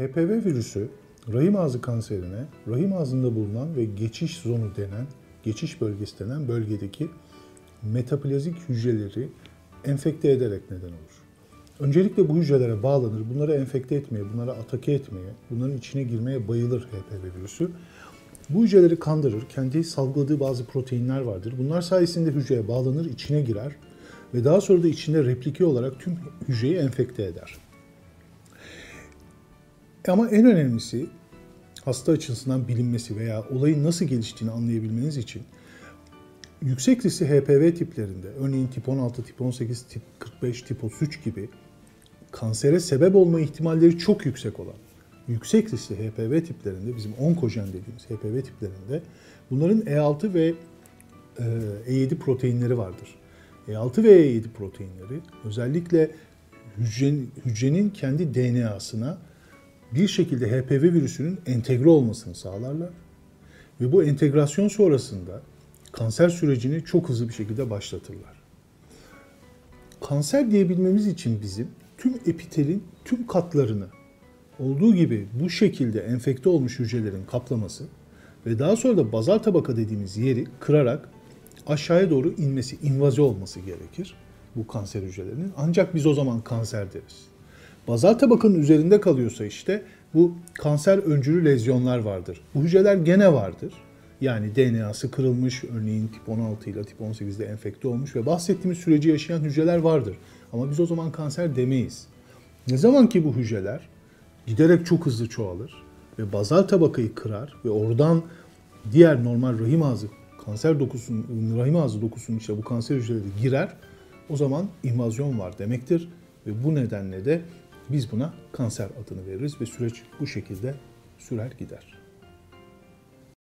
HPV virüsü rahim ağzı kanserine rahim ağzında bulunan ve geçiş zonu denen, geçiş bölgesi denen bölgedeki metaplazik hücreleri enfekte ederek neden olur. Öncelikle bu hücrelere bağlanır, bunları enfekte etmeye, bunlara atake etmeye, bunların içine girmeye bayılır HPV virüsü. Bu hücreleri kandırır, kendi salgıladığı bazı proteinler vardır. Bunlar sayesinde hücreye bağlanır, içine girer ve daha sonra da içinde replike olarak tüm hücreyi enfekte eder. Ama en önemlisi hasta açısından bilinmesi veya olayın nasıl geliştiğini anlayabilmeniz için yüksek riskli HPV tiplerinde, örneğin tip 16, tip 18, tip 45, tip 33 gibi kansere sebep olma ihtimalleri çok yüksek olan yüksek riskli HPV tiplerinde, bizim onkojen dediğimiz HPV tiplerinde bunların E6 ve E7 proteinleri vardır. E6 ve E7 proteinleri özellikle hücrenin, hücrenin kendi DNA'sına bir şekilde HPV virüsünün entegre olmasını sağlarlar. Ve bu entegrasyon sonrasında kanser sürecini çok hızlı bir şekilde başlatırlar. Kanser diyebilmemiz için bizim tüm epitelin tüm katlarını olduğu gibi bu şekilde enfekte olmuş hücrelerin kaplaması ve daha sonra da bazal tabaka dediğimiz yeri kırarak aşağıya doğru inmesi, invaze olması gerekir bu kanser hücrelerinin. Ancak biz o zaman kanser deriz. Bazal tabakanın üzerinde kalıyorsa işte bu kanser öncülü lezyonlar vardır. Bu hücreler gene vardır. Yani DNA'sı kırılmış, örneğin tip 16 ile tip 18'de enfekte olmuş ve bahsettiğimiz süreci yaşayan hücreler vardır. Ama biz o zaman kanser demeyiz. Ne zaman ki bu hücreler giderek çok hızlı çoğalır ve bazal tabakayı kırar ve oradan diğer normal rahim ağzı kanser dokusunun, rahim ağzı dokusunun işte bu kanser hücreleri girer. O zaman invazyon var demektir ve bu nedenle de biz buna kanser adını veririz ve süreç bu şekilde sürer gider.